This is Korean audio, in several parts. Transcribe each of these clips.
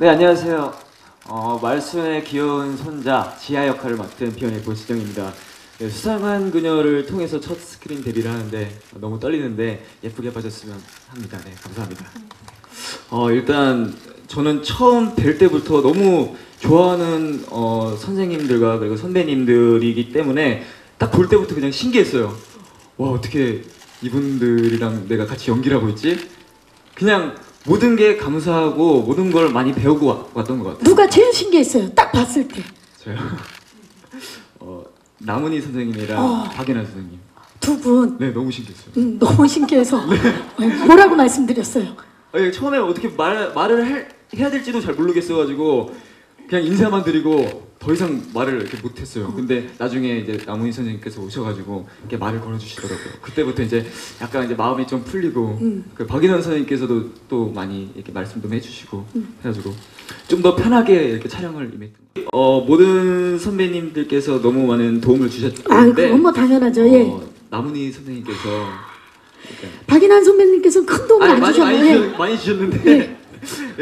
네, 안녕하세요. 어, 말순의 귀여운 손자 지아 역할을 맡은 비연의 보시정입니다. 네, 수상한 그녀를 통해서 첫 스크린 데뷔를 하는데 너무 떨리는데 예쁘게 봐줬으면 합니다. 네 감사합니다. 어, 일단 저는 처음 뵐 때부터 너무 좋아하는 어, 선생님들과 그리고 선배님들이기 때문에 딱 볼 때부터 그냥 신기했어요. 와 어떻게 이분들이랑 내가 같이 연기를 하고 있지? 그냥 모든 게 감사하고 모든 걸 많이 배우고 와- 왔던 것 같아요. 누가 제일 신기했어요? 딱 봤을 때. 저요. 어, 남은희 선생님이랑 어. 박예나 선생님. 두 분. 네 너무 신기했어요. 음, 너무 신기해서 뭐라고 말씀드렸어요? 아니, 처음에 어떻게 말 말을 할- 해야 될지도 잘 모르겠어가지고 그냥 인사만 드리고 더 이상 말을 이렇게 못했어요. 근데 나중에 이제 남은희 선생님께서 오셔가지고 이렇게 말을 걸어주시더라고요. 그때부터 이제 약간 이제 마음이 좀 풀리고 음. 그 박인원 선생님께서도 또 많이 이렇게 말씀 좀 해주시고 해가지고 좀 더 편하게 이렇게 촬영을 임했던 것 같아요. 어 모든 선배님들께서 너무 많은 도움을 아, 주셨는데 그건 뭐 당연하죠. 예. 어, 남은희 선생님께서 박인환 선배님께서는 큰 도움을 아니, 안 많이 주셨나요? 주셨, 많이 주셨는데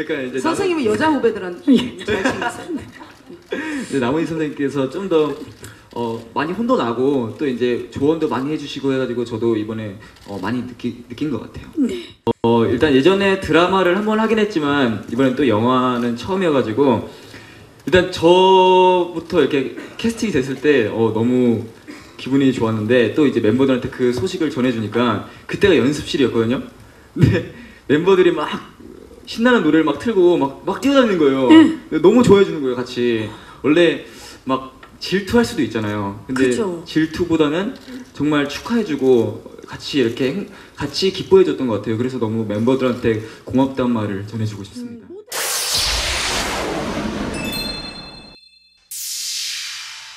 그러니까 이제 선생님은 여자 후배들한테 잘 챙겼어요. 이제 남은희 선생님께서 좀 더 어, 많이 혼도 나고 또 이제 조언도 많이 해주시고 해가지고 저도 이번에 어, 많이 느끼, 느낀 것 같아요. 어, 일단 예전에 드라마를 한번 하긴 했지만 이번엔 또 영화는 처음이어가지고 일단 저부터 이렇게 캐스팅이 됐을 때 어, 너무 기분이 좋았는데 또 이제 멤버들한테 그 소식을 전해주니까 그때가 연습실이었거든요. 근데 멤버들이 막 신나는 노래를 막 틀고 막, 막 뛰어다니는 거예요. 응. 너무 좋아해 주는 거예요, 같이. 원래 막 질투할 수도 있잖아요. 근데 그쵸. 질투보다는 정말 축하해 주고 같이 이렇게 행- 같이 기뻐해 줬던 것 같아요. 그래서 너무 멤버들한테 고맙다는 말을 전해 주고 싶습니다. 음.